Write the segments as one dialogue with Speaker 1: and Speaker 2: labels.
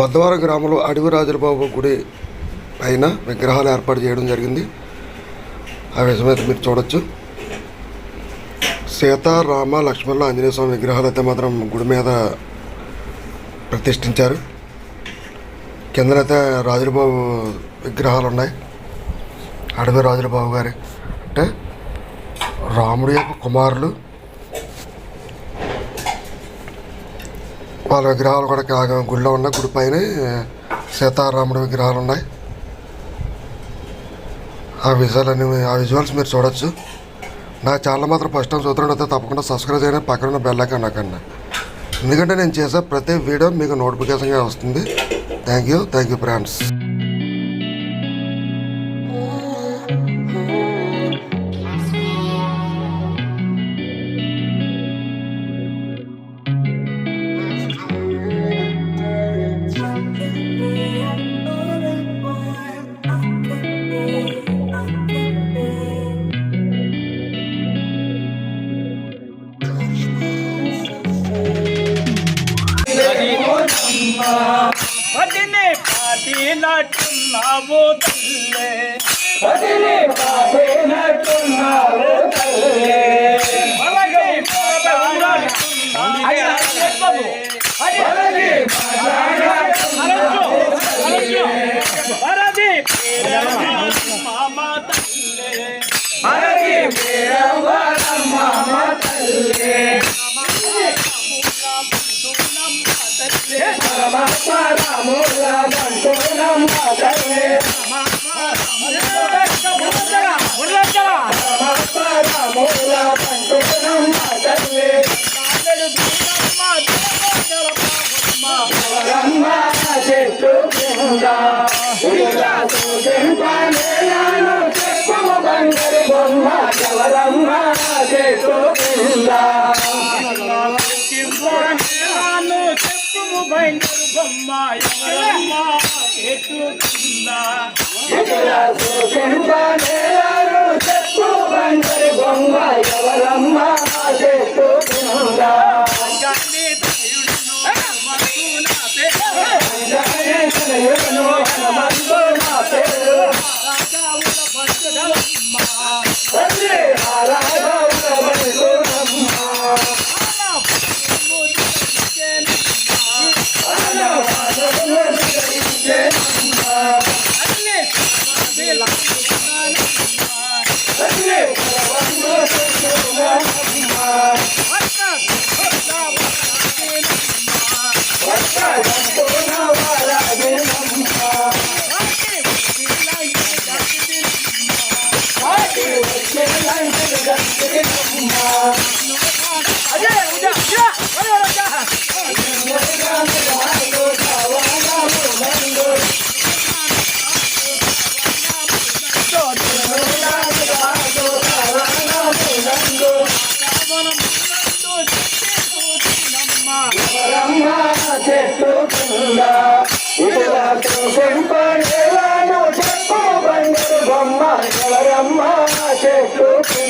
Speaker 1: బద్దవారం గ్రామంలో అడవి రాజులబాబు గుడి పైన విగ్రహాలు ఏర్పాటు చేయడం జరిగింది. ఆ విషయమైతే మీరు చూడొచ్చు. సీత రామ లక్ష్మణుల ఆంజనేయ స్వామి విగ్రహాలు అయితే మాత్రం గుడి మీద ప్రతిష్ఠించారు. కిందనైతే రాజులబాబు విగ్రహాలు ఉన్నాయి. అడవి రాజులబాబు గారి అంటే రాముడి యొక్క కుమారులు వాళ్ళ విగ్రహాలు కూడా గుడిలో ఉన్నాయి. గుడి పైన సీతారాముడి విగ్రహాలు ఉన్నాయి. ఆ విజువల్ ఆ విజువల్స్ మీరు చూడొచ్చు. నా ఛానల్ మాత్రం ఫస్ట్ టైం చూస్తున్నట్టయితే తప్పకుండా సబ్స్క్రైబ్ చేయండి. పక్కన ఉన్న బెల్ ఐకాన్ ఎందుకంటే నేను చేసే ప్రతి వీడియో మీకు నోటిఫికేషన్గా వస్తుంది. Thank you thank you friends
Speaker 2: పాటినట్టున్నావు తల్లే
Speaker 3: పదిని పాటినట్టున్నావు తల్లే.
Speaker 2: అలాగే పాటినట్టున్నావు.
Speaker 3: పలకి మాట్లాడుతున్నావు తల్లే.
Speaker 2: వరది మామ తల్లే
Speaker 3: పలకి వీరవరమ్మ తల్లే. పరమాత్మ రాముల బంటునమ్మ ఎవరమ్మా బొమ్మ ఎవరమ్మా
Speaker 2: చెప్పు
Speaker 3: బంగారు బొమ్మ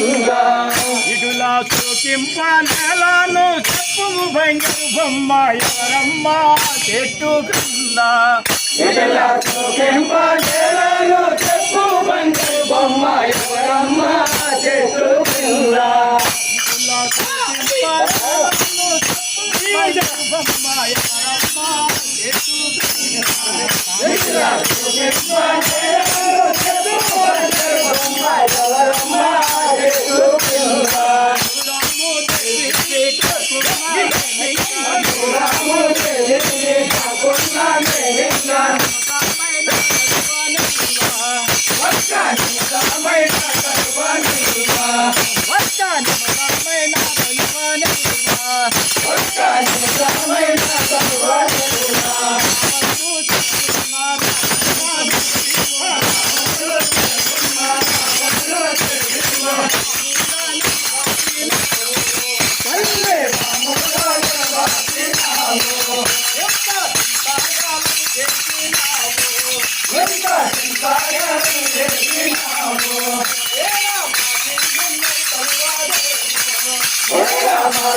Speaker 3: ఇటులా చూపింప
Speaker 2: నెలను చెప్పు భయంకరు బొమ్మ ఎవరమ్మా? చెట్టు క్రింద.
Speaker 3: ఇటులా చూసింపనేలాను చెప్పు బంగారు బొమ్మ ఎవరమ్మ? చెట్టు కింద
Speaker 2: ఇటులా చూపింప నెలను చెప్పు భయంకరు బొమ్మ ఎవరమ్మా? చెట్టు క్రింద.
Speaker 3: ఇటులా చూసింపనేలాను hey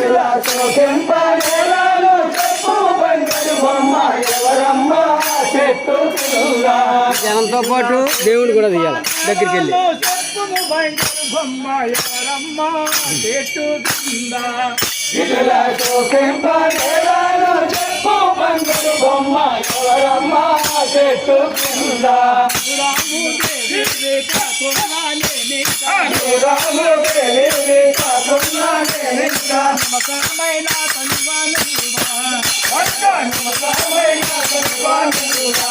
Speaker 3: ఇటులాతో కెంపనేలాను చెప్పు బంగారు బొమ్మ ఎవరమ్మ? చెట్టు కింద.
Speaker 4: జనంతో పాటు దేవుడు కూడా తీయాలి దగ్గరికి వెళ్ళి.
Speaker 2: బంగారు బొమ్మ ఎవరమ్మ? చెట్టు కింద.
Speaker 3: ఇటులాతో కెంపనేలాను చెప్పు బంగారు బొమ్మ ఎవరమ్మ? చెట్టు
Speaker 2: రాముదేవి కాకున్నానే నింకా నమ్మకమైన తనువానువా
Speaker 3: నమ్మకమైన సర్వానుగా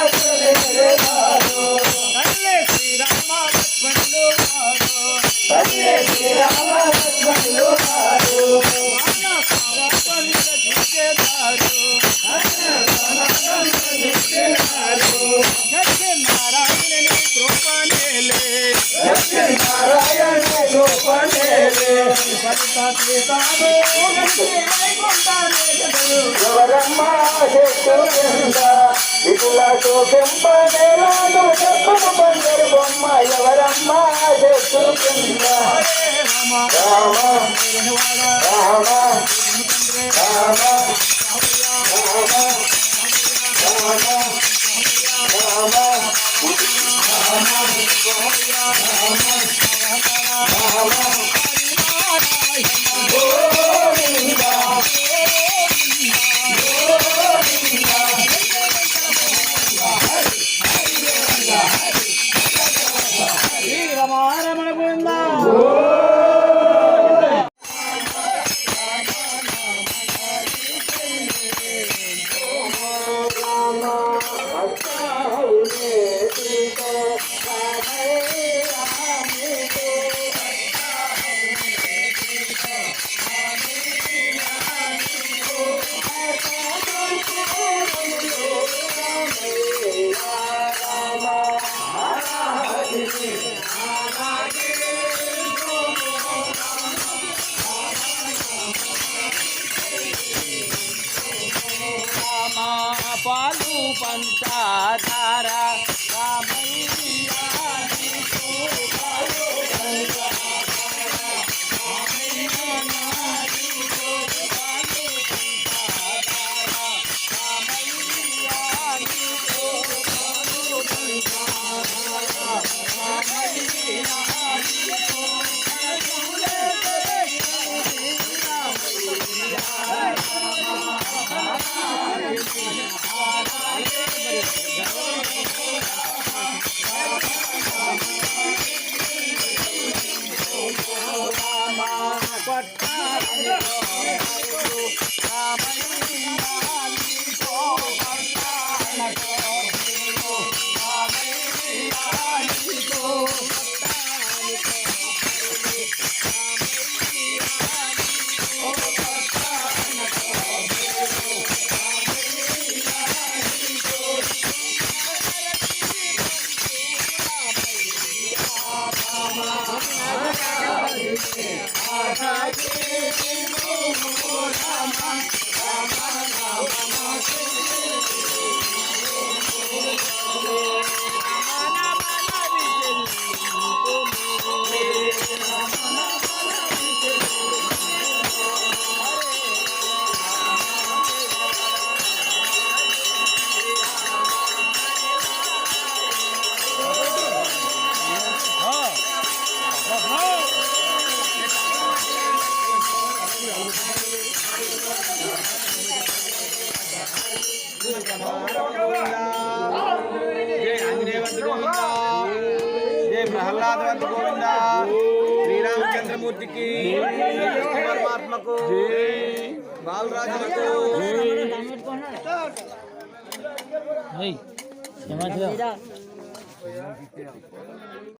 Speaker 3: ఎవరమ్మ చెట్టు కింద ఇటులకు పెంపనేలాను చెప్పు బంగారు బొమ్మ ఎవరమ్మ చెట్టు కింద రామ రామ రామ రామ రామ
Speaker 2: పాలు రామయ్యా Hadi bir uğramam
Speaker 3: జై ఆంజనేయవంత గోవింద జై ప్రహ్లాదవంత గోవింద. శ్రీరామచంద్రమూర్తికి పరమాత్మకు బాలరాజులకు